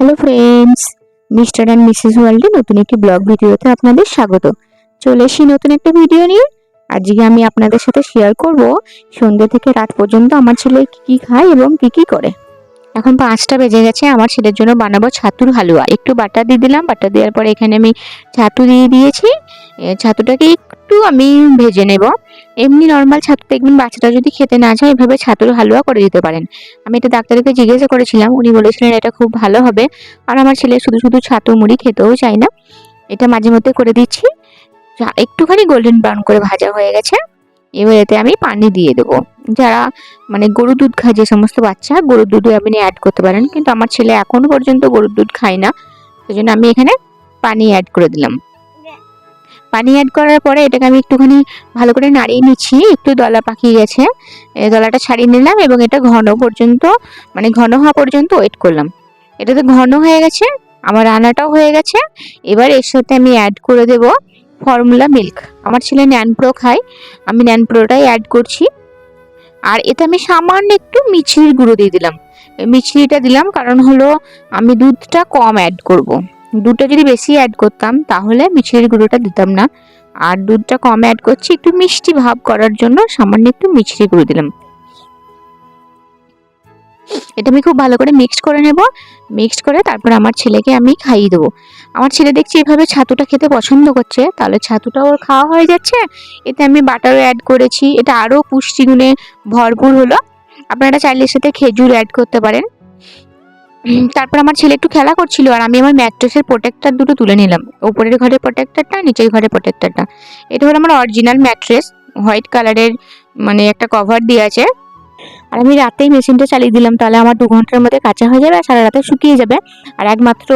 Hello friends mister and missus ওয়ার্ল্ডে নতুন একটি ব্লগ ভিডিওতে আপনাদের স্বাগত। চলে এসেছি নতুন একটা ভিডিও নিয়ে। আজকে আমি আপনাদের সাথে শেয়ার করব সন্ধ্যে থেকে রাত পর্যন্ত আমার ছেলে কী কি খায় এবং কী কী করে। এখন পাঁচটা বেজে গেছে, আমার ছেলের জন্য বানাবো ছাতুর হালুয়া। একটু বাটা দিয়ে দিলাম, বাটা দেওয়ার পরে এখানে আমি ছাতু দিয়ে দিয়েছি। ছাতুটাকে একটু আমি ভেজে নেব। এমনি নর্মাল ছাতু দেখবেন বাচ্চাটা যদি খেতে না চায়, এভাবে ছাতুর হালুয়া করে দিতে পারেন। আমি এটা ডাক্তারকে জিজ্ঞাসা করেছিলাম, উনি বলেছিলেন এটা খুব ভালো হবে। আর আমার ছেলে শুধু শুধু ছাতু মুড়ি খেতেও চায় না। এটা মাঝে মধ্যে করে দিচ্ছি। একটুখানি গোল্ডেন ব্রাউন করে ভাজা হয়ে গেছে। এবার এতে আমি পানি দিয়ে দেবো। যারা মানে গরুর দুধ খায়, যে সমস্ত বাচ্চা, গরুর দুধও আপনি অ্যাড করতে পারেন। কিন্তু আমার ছেলে এখনও পর্যন্ত গরুর দুধ খায় না। সেই জন্য আমি এখানে পানি অ্যাড করে দিলাম। পানি অ্যাড করার পরে এটাকে আমি একটুখানি ভালো করে নাড়িয়ে নিচ্ছি, একটু দলা পাকিয়ে গেছে। দলাটা ছাড়িয়ে নিলাম এবং এটা ঘন পর্যন্ত মানে ঘন হওয়া পর্যন্ত ওয়েট করলাম। এটা তো ঘন হয়ে গেছে, আমার রান্নাটাও হয়ে গেছে। এবার এর সাথে আমি অ্যাড করে দেব ফর্মুলা মিল্ক আমার ছেলে ন্যানপ্রো খায়, আমি ন্যানপ্রোটাই অ্যাড করছি। আর এতে আমি সামান্য একটু মিছরির গুঁড়ো দিয়ে দিলাম। মিছরিটা দিলাম কারণ হলো আমি দুধটা কম অ্যাড করব। দুধটা যদি বেশি অ্যাড করতাম, তাহলে মিছরির গুঁড়োটা দিতাম না। আর দুধটা কম অ্যাড করছি, একটু মিষ্টি ভাব করার জন্য সামান্য একটু মিছরি গুঁড়ো দিলাম। এটা আমি খুব ভালো করে মিক্সড করে নেব। মিক্সড করে তারপর আমার ছেলেকে আমি খাইয়ে দেবো। আমার ছেলে দেখছি এভাবে ছাতুটা খেতে পছন্দ করছে, তাহলে ছাতুটা ওর খাওয়া হয়ে যাচ্ছে। এতে আমি বাটারও অ্যাড করেছি। এটা আরও পুষ্টিগুণে ভরপুর হলো। আপনারা চাইলে সাথে খেজুর অ্যাড করতে পারেন। তারপর আমার ছেলে একটু খেলা করছিল আর আমি আমার ম্যাট্রেসের প্রোটেক্টার দুটো তুলে নিলাম। ওপরের ঘরের প্রোটেক্টারটা নিচের ঘরের প্রোটেক্টারটা এটা হলো আমার অরিজিনাল ম্যাট্রেস হোয়াইট কালারের মানে একটা কভার দিয়ে আছে। আর আমি রাতেই মেশিনটা চালিয়ে দিলাম, তাহলে আমার দু ঘণ্টার মধ্যে কাঁচা হয়ে যাবে আর সারা রাতে শুকিয়ে যাবে। আর একমাত্র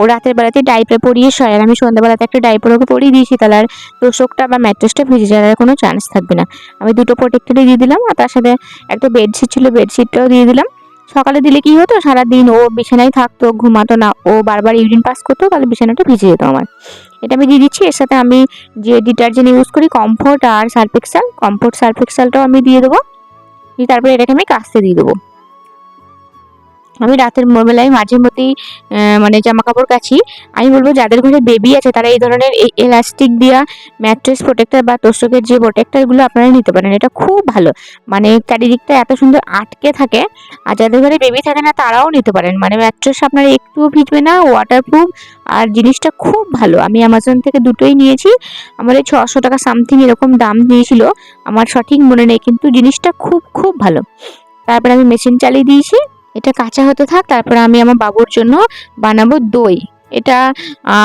ও রাতের বেলাতে ডাইপার পরিয়ে শয়। আর আমি সন্ধ্যাবেলাতে একটা ডাইপার ওকে পরিয়ে দিয়েছি, তাহলে আর তোষকটা বা ম্যাট্রেসটা ভিজে যাওয়ার কোনো চান্স থাকবে না। আমি দুটো প্রোটেক্টরই দিয়ে দিলাম আর তার সাথে একটা বেডশিট ছিল বেডশিটটাও দিয়ে দিলাম। সকালে দিলে কি হতো? সারাদিন ও বিছানায় থাকতো, ঘুমাতো না। ও বারবার ইউরিন পাস করতো, তাহলে বিছানাটা ভিজে যেত আমার। এটা আমি দিয়ে দিচ্ছি, এর সাথে আমি যে ডিটারজেন্ট ইউজ করি, কমফোর্ট আর সার্ফেক্সাল, কমফোর্ট সার্ফেক্সালটাও আমি দিয়ে দেবো। তারপরে এটাকে আমি কাস্তে দিয়ে দেবো। আমি রাতের বেলায় মাঝে মধ্যেই মানে জামা কাপড় কাছি আমি বলব, যাদের ঘরে বেবি আছে, তারা এই ধরনের এই এলাস্টিক দেওয়া ম্যাট্রেস প্রোটেক্টর বা তোষকের যে প্রোটেক্টরগুলো আপনারা নিতে পারেন, এটা খুব ভালো। মানে চারিদিকটা এত সুন্দর আটকে থাকে, আর যাদের ঘরে বেবি থাকে না, তারাও নিতে পারেন। মানে ম্যাট্রেস আপনার একটুও ভিজবে না ওয়াটারপ্রুফ আর জিনিসটা খুব ভালো। আমি অ্যামাজন থেকে দুটোই নিয়েছি। আমার এই ছশো টাকা সামথিং এরকম দাম নিয়েছিল আমার সঠিক মনে নেই, কিন্তু জিনিসটা খুব খুব ভালো। তারপরে আমি মেশিন চালিয়ে দিয়েছি। এটা কাঁচা হতে থাক, তারপরে আমি আমার বাবুর জন্য বানাবো দই। এটা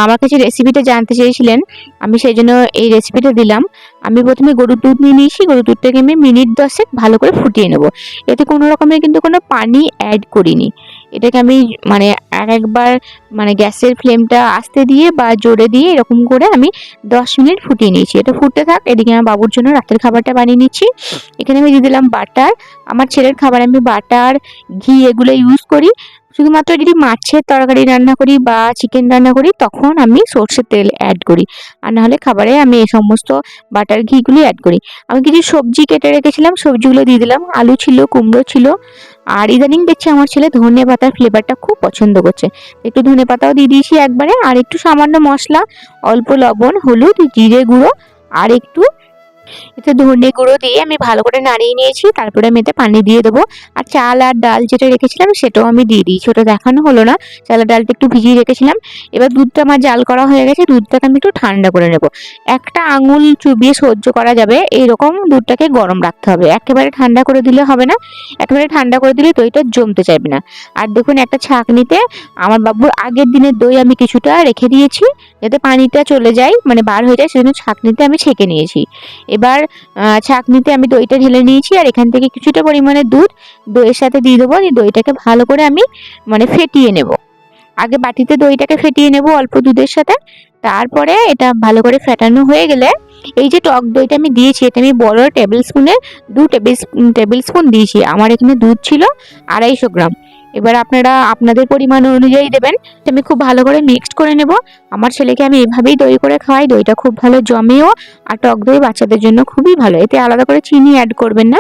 আমার কাছে রেসিপিটা জানতে চেয়েছিলেন, আমি সেই জন্য এই রেসিপিটা দিলাম। আমি প্রথমে গরুর দুধ নিয়ে নিয়েছি, গরুর দুধটাকে আমি মিনিট দশেক ভালো করে ফুটিয়ে নেব। এতে কোনো রকমের কিন্তু কোনো পানি অ্যাড করিনি। এটাকে আমি মানে এক একবার মানে গ্যাসের ফ্লেমটা আস্তে দিয়ে বা জোরে দিয়ে এরকম করে আমি দশ মিনিট ফুটিয়ে নিয়েছি। এটা ফুটতে থাক, এদিকে আমার বাবুর জন্য রাতের খাবারটা বানিয়ে নিচ্ছি। এখানে আমি দিয়ে দিলাম বাটার। আমার ছেলের খাবার আমি বাটার, ঘি এগুলো ইউজ করি। শুধুমাত্র যদি মাছের তরকারি রান্না করি বা চিকেন রান্না করি, তখন আমি সর্ষের তেল অ্যাড করি। আর নাহলে খাবারে আমি এই সমস্ত বাটার ঘিগুলি অ্যাড করি। আমি কিছু সবজি কেটে রেখেছিলাম, সবজিগুলো দিয়ে দিলাম। আলু ছিল, কুমড়ো ছিল। আর ইদানিং দেখছি আমার ছেলে ধনে পাতার ফ্লেভারটা খুব পছন্দ করছে। একটু ধনে পাতাও দিয়ে দিয়েছি একবারে। আর একটু সামান্য মশলা, অল্প লবণ, হলুদ, জিরে গুঁড়ো, আর একটু এতে ধনে গুঁড়ো দিয়ে আমি ভালো করে নাড়িয়ে নিয়েছি, তারপরে আমি এতে পানি দিয়ে দেবো। আর চাল আর ডাল যেটা রেখেছিলাম সেটাও আমি দিয়ে দিয়েছি, ওটা দেখানো হলো না। চাল আর ডালটা একটু ভিজিয়ে রেখেছিলাম। এবার দুধটা আমার জাল করা হয়ে গেছে, দুধটাকে আমি একটু ঠান্ডা করে নেব। একটা আঙুল চুবিয়ে সহ্য করা যাবে, এইরকম দুধটাকে গরম রাখতে হবে। একেবারে ঠান্ডা করে দিলে হবে না, একেবারে ঠান্ডা করে দিলে দইটা জমতে চাইবে না। আর দেখুন একটা ছাঁকনিতে আমার বাবুর আগের দিনের দই আমি কিছুটা রেখে দিয়েছি, যাতে পানিটা চলে যায় মানে বার হয়ে যায়, সেজন্য ছাঁকনিতে আমি ছেঁকে নিয়েছি। এবার ছাঁকনিতে আমি দইটা ঢেলে নিয়েছি আর এখান থেকে কিছুটা পরিমাণে দুধ, দইয়ের সাথে দিয়ে দেবো। দিয়ে দইটাকে ভালো করে আমি মানে ফেটিয়ে নেব। আগে বাটিতে দইটাকে ফেটিয়ে নেব অল্প দুধের সাথে। তারপরে এটা ভালো করে ফেটানো হয়ে গেলে, এই যে টক দইটা আমি দিয়েছি, এটা আমি বড় টেবিল স্পুনে, দু টেবিল টেবিল স্পুন দিয়েছি। আমার এখানে দুধ ছিল আড়াইশো গ্রাম। এবার আপনারা আপনাদের পরিমাণ অনুযায়ী দেবেন। আমি খুব ভালো করে মিক্সড করে নেব। আমার ছেলেকে আমি এভাবেই দই করে খাওয়াই। দইটা খুব ভালো জমেও আর টক দই বাচ্চাদের জন্য খুবই ভালো। এতে আলাদা করে চিনি অ্যাড করবেন না।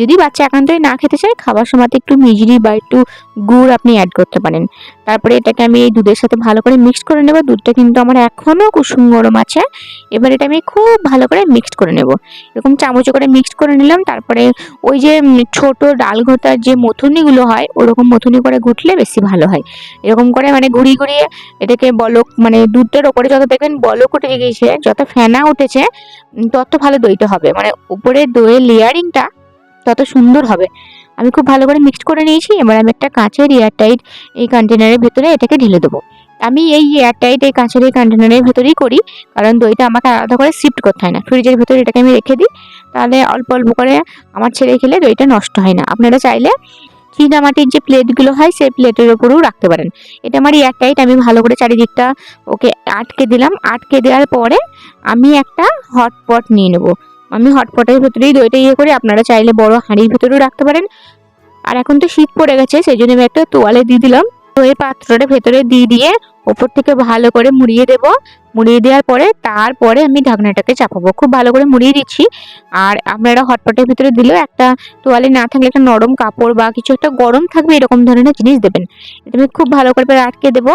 যদি বাচ্চা একান্তই না খেতে চায়, খাবার সময়তে একটু মিজরি বা একটু গুড় আপনি অ্যাড করতে পারেন। তারপরে এটাকে আমি এই দুধের সাথে ভালো করে মিক্স করে নেব। দুধটা কিন্তু আমার এখনও কুসুম গরম আছে। এবার এটা আমি খুব ভালো করে মিক্সড করে নেব। এরকম চামচে করে মিক্সড করে নিলাম। তারপরে ওই যে ছোট ডাল ঘোটার যে মথুনিগুলো হয়, ওরকম মথুনি করে ঘুটলে বেশি ভালো হয়। এরকম করে মানে ঘুরিয়ে ঘুরিয়ে এটাকে বলক মানে দুধটার ওপরে যত দেখবেন বলক উঠে গিয়েছে যত ফেনা উঠেছে তত ভালো দইটা হবে। মানে উপরে দইয়ের লেয়ারিংটা তত সুন্দর হবে। আমি খুব ভালো করে মিক্সড করে নিয়েছি, এবার আমি একটা কাঁচের এয়ারটাইট এই কন্টেনারের ভেতরে এটাকে ঢেলে দেবো। আমি এই এয়ারটাইট এই কাঁচের এই কন্টেনারের ভেতরেই করি, কারণ দইটা আমাকে আলাদা করে শিফট করতে হয় না। ফ্রিজের ভেতরে এটাকে আমি রেখে দিই, তাহলে অল্প অল্প করে আমার ছেড়ে খেলে দইটা নষ্ট হয় না। আপনারা চাইলে চীনামাটির যে প্লেটগুলো হয়, সেই প্লেটের ওপরেও রাখতে পারেন। এটা আমার এয়ারটাইট আমি ভালো করে চারিদিকটা ওকে আটকে দিলাম। আটকে দেওয়ার পরে আমি একটা হটপট নিয়ে নেব। আমি হটপটের ভেতরেই দইটা ইয়ে করি, আপনারা চাইলে বড় হাঁড়ির ভেতরেও রাখতে পারেন। আর এখন তো শীত পড়ে গেছে সেই জন্য আমি একটা তোয়ালে দিয়ে দিলাম। দইয়ের পাত্রটা ভেতরে দিয়ে দিয়ে ওপর থেকে ভালো করে মুড়িয়ে দেব। মুড়িয়ে দেওয়ার পরে তারপরে আমি ঢাকনাটাকে চাপাবো। খুব ভালো করে মুড়িয়ে দিচ্ছি। আর আপনারা হটপটের ভিতরে দিলেও একটা তোয়ালে না থাকলে একটা নরম কাপড় বা কিছু একটা গরম থাকবে, এরকম ধরনের জিনিস দেবেন। এটা আমি খুব ভালো করে আটকে দেবো।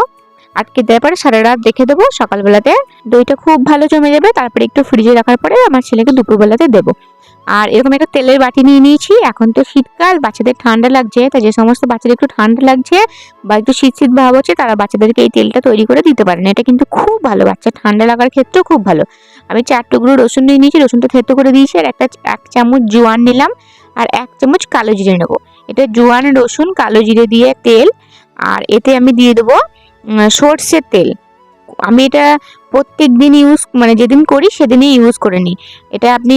আটকে দেওয়ার পরে সারা রাত দেখে দেবো, সকালবেলাতে দইটা খুব ভালো জমে যাবে, তারপরে একটু ফ্রিজে রাখার পরে আমার ছেলেকে দুপুরবেলাতে দেবো। আর এরকম একটা তেলের বাটি নিয়ে নিয়েছি, এখন তো শীতকাল, বাচ্চাদের ঠান্ডা লাগছে, তাই যে সমস্ত বাচ্চাদের একটু ঠান্ডা লাগছে বা একটু শীত শীত ভাব হচ্ছে, তারা বাচ্চাদেরকে এই তেলটা তৈরি করে দিতে পারেন এটা কিন্তু খুব ভালো, বাচ্চা ঠান্ডা লাগার ক্ষেত্রেও খুব ভালো। আমি চার টুকরো রসুন নিয়ে নিয়েছি, রসুনটা থেতো করে দিয়েছি, আর একটা এক চামচ জোয়ান নিলাম, আর এক চামচ কালো জিরে নেব। এটা জোয়ান, রসুন, কালো জিরে দিয়ে তেল, আর এতে আমি দিয়ে দেবো সর্ষের তেল। আমি এটা প্রত্যেক দিন ইউজ মানে যেদিন করি সেদিনই ইউজ করে নিই। এটা আপনি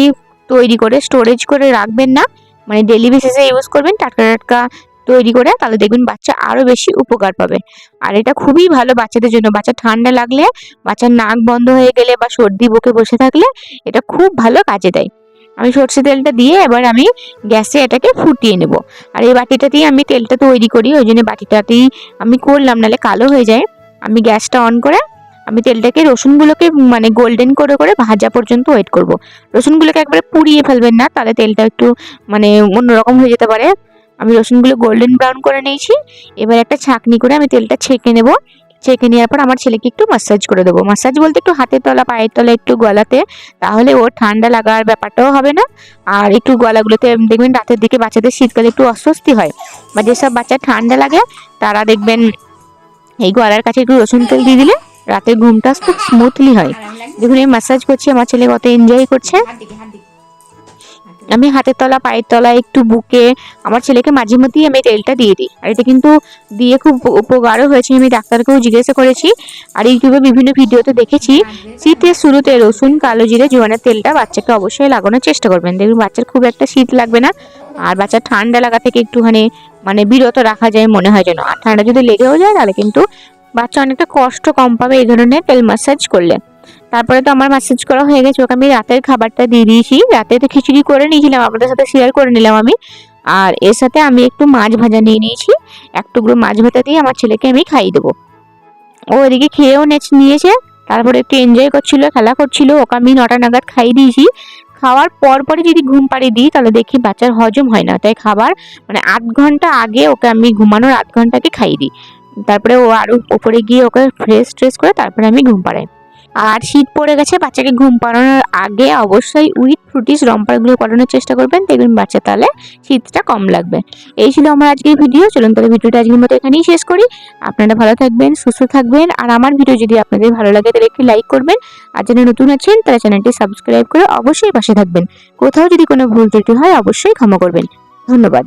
তৈরি করে স্টোরেজ করে রাখবেন না মানে ডেলি বেসিসে ইউজ করবেন, টাটকা টাটকা তৈরি করে তাহলে দেখবেন বাচ্চা আরও বেশি উপকার পাবে। আর এটা খুবই ভালো বাচ্চাদের জন্য, বাচ্চা ঠান্ডা লাগলে, বাচ্চার নাক বন্ধ হয়ে গেলে বা সর্দি বুকে বসে থাকলে এটা খুব ভালো কাজে দেয়। আমি সর্ষে তেলটা দিয়ে এবার আমি গ্যাসে এটাকে ফুটিয়ে নেব। আর এই বাটিটাতেই আমি তেলটা তৈরি করি, ওই জন্য বাটিটাতেই আমি করলাম, নাহলে কালো হয়ে যায়। আমি গ্যাসটা অন করে আমি তেলটাকে রসুনগুলোকে মানে গোল্ডেন করে করে ভাজা পর্যন্ত ওয়েট করব। রসুনগুলোকে একবারে পুড়িয়ে ফেলবেন না, তাহলে তেলটা একটু মানে অন্যরকম হয়ে যেতে পারে। আমি রসুনগুলো গোল্ডেন ব্রাউন করে নিয়েছি। এবার একটা ছাঁকনি করে আমি তেলটা ছেঁকে নেব। ছেঁকে নেওয়ার পর আমার ছেলেকে একটু মাসাজ করে দেবো। মাসাজ বলতে একটু হাতের তলা, পায়ের তলা, একটু গলাতে। তাহলে ওর ঠান্ডা লাগার ব্যাপারটাও হবে না। আর একটু গলাগুলোতে দেখবেন রাতের দিকে বাচ্চাদের শীতকালে একটু অস্বস্তি হয়। বা যেসব বাচ্চা ঠান্ডা লাগে, তারা দেখবেন এই গলার কাছে একটু রসুন তেল দিয়ে দিলে রাতের ঘুমটা খুব স্মুথলি হয়। দেখুন, এই মাসাজ করছি, আমার ছেলে কত এনজয় করছে। আমি হাতের তলা, পায়ের তলা, একটু বুকে, আমার ছেলেকে মাঝে মধ্যেই আমি তেলটা দিয়ে দিই। আর এটা কিন্তু দিয়ে খুব উপকারও হয়েছে, আমি ডাক্তারকেও জিজ্ঞাসা করেছি। আর ইউটিউবে বিভিন্ন ভিডিওতে দেখেছি, শীতের শুরুতে রসুন, কালো জিরে, জোয়ানের তেলটা বাচ্চাকে অবশ্যই লাগানোর চেষ্টা করবেন। দেখবেন বাচ্চার খুব একটা শীত লাগবে না, আর বাচ্চার ঠান্ডা লাগা থেকে একটুখানি মানে বিরত রাখা যায় মনে হয় যেন। আর ঠান্ডা যদি লেগেও যায়, তাহলে কিন্তু বাচ্চা অনেকটা কষ্ট কম পাবে এই ধরনের তেল ম্যাসাজ করলে। তারপরে তো আমার ম্যাসাজ করা হয়ে গেছে, ওকে আমি রাতের খাবারটা দিয়ে দিয়েছি। রাতে তো খিচুড়ি করে নিয়েছিলাম, আপনাদের সাথে শেয়ার করে নিলাম আমি। আর এর সাথে আমি একটু মাছ ভাজা নিয়ে নিয়েছি, এক টুকরো মাছ ভাজা দিয়ে আমার ছেলেকে আমি খাইয়ে দেবো। ও এদিকে খেয়েও নিয়েছে, তারপরে একটু এনজয় করছিল, খেলা করছিল, ওকে আমি নটা নাগাদ খাইয়ে দিয়েছি। খাওয়ার পর পরে যদি ঘুম পাড়িয়ে দিই, তাহলে দেখি বাচ্চার হজম হয় না। তাই খাবার মানে আধ ঘণ্টা আগে ওকে আমি ঘুমানোর আধ ঘন্টাকে খাইয়ে দিই। তারপরে ও আরও ওপরে গিয়ে ওকে ফ্রেশ ট্রেশ করে তারপরে আমি ঘুম পাড়াই। আর শীত পড়ে গেছে, বাচ্চাকে ঘুম পাড়ানোর আগে অবশ্যই উইথ ফ্রুটিস, রম্পারগুলো করানোর চেষ্টা করবেন। দেখবেন বাচ্চা তাহলে শীতটা কম লাগবে। এই ছিল আমার আজকের ভিডিও। চলুন তাহলে ভিডিওটা আজকের মতো এখানেই শেষ করি। আপনারা ভালো থাকবেন, সুস্থ থাকবেন। আর আমার ভিডিও যদি আপনাদের ভালো লাগে, তাহলে একটি লাইক করবেন। আর যারা নতুন আছেন, তারা চ্যানেলটি সাবস্ক্রাইব করে অবশ্যই পাশে থাকবেন। কোথাও যদি কোনো ভুল ত্রুটি হয়, অবশ্যই ক্ষমা করবেন। ধন্যবাদ।